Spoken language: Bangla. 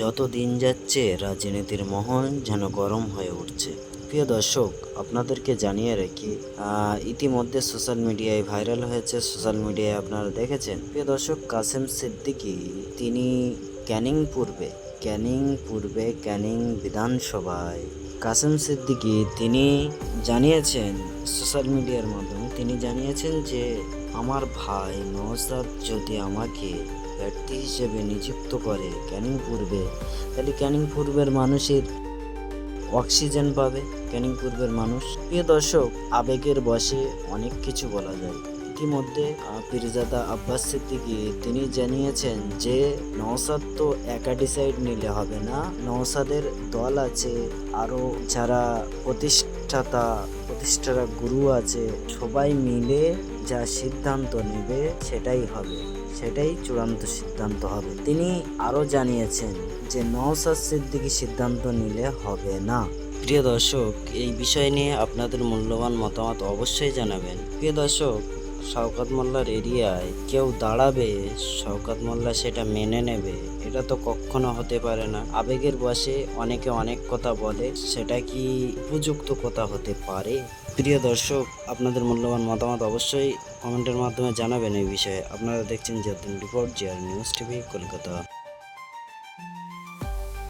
যত দিন যাচ্ছে, রাজনীতির মহল যেন গরম হয়ে উঠছে। প্রিয় দর্শক, আপনাদেরকে জানিয়ে রাখি ইতিমধ্যে সোশ্যাল মিডিয়ায় ভাইরাল হয়েছে। সোশ্যাল মিডিয়ায় আপনারা দেখেছেন। প্রিয় দর্শক, কাসেম সিদ্দিকী, তিনি ক্যানিং পূর্বে ক্যানিং পূর্বে ক্যানিং বিধানসভায়। কাসেম সিদ্দিকী, তিনি জানিয়েছেন সোশ্যাল মিডিয়ার মাধ্যমে, তিনি জানিয়েছেন যে, আমার ভাই নওসাদ যদি আমাকে প্রার্থী হিসেবে নিযুক্ত করে ক্যানিং পূর্বে। তাহলে ক্যানিং পূর্বের মানুষের অক্সিজেন পাবে ক্যানিং পূর্বের মানুষ। প্রিয় দর্শক, আবেগের বশে অনেক কিছু বলা যায়। ইতিমধ্যে পীরজাদা আব্বাস সিদ্দিকী, তিনি জানিয়েছেন যে, নওসাদ তো একা ডিসাইড নিলে হবে না। নওসাদের দল আছে আরও যারা প্রতিষ্ঠাতা প্রতিষ্ঠাতা গুরু আছে, সবাই মিলে যা সিদ্ধান্ত নেবে সেটাই হবে, সেটাই চূড়ান্ত সিদ্ধান্ত হবে। তিনি আরও জানিয়েছেন যে নওসাদ সিদ্দিকী সিদ্ধান্ত নিলে হবে না। প্রিয় দর্শক, এই বিষয় নিয়ে আপনাদের মূল্যবান মতামত অবশ্যই জানাবেন। প্রিয় দর্শক শওকত মোল্লার এরিয়ায় কেউ দাঁড়াবে, শওকত মোল্লা সেটা মেনে নেবে, এটা তো কখনো হতে পারে না। আবেগের বসে অনেকে অনেক কথা বলে, সেটা কি উপযুক্ত কথা হতে পারে? প্রিয় দর্শক, আপনাদের মূল্যবান মতামত অবশ্যই কমেন্টের মাধ্যমে জানাবেন এই বিষয়ে। আপনারা দেখছেন যে রিপোর্ট জিয়ার নিউজ টিভি, কলকাতা।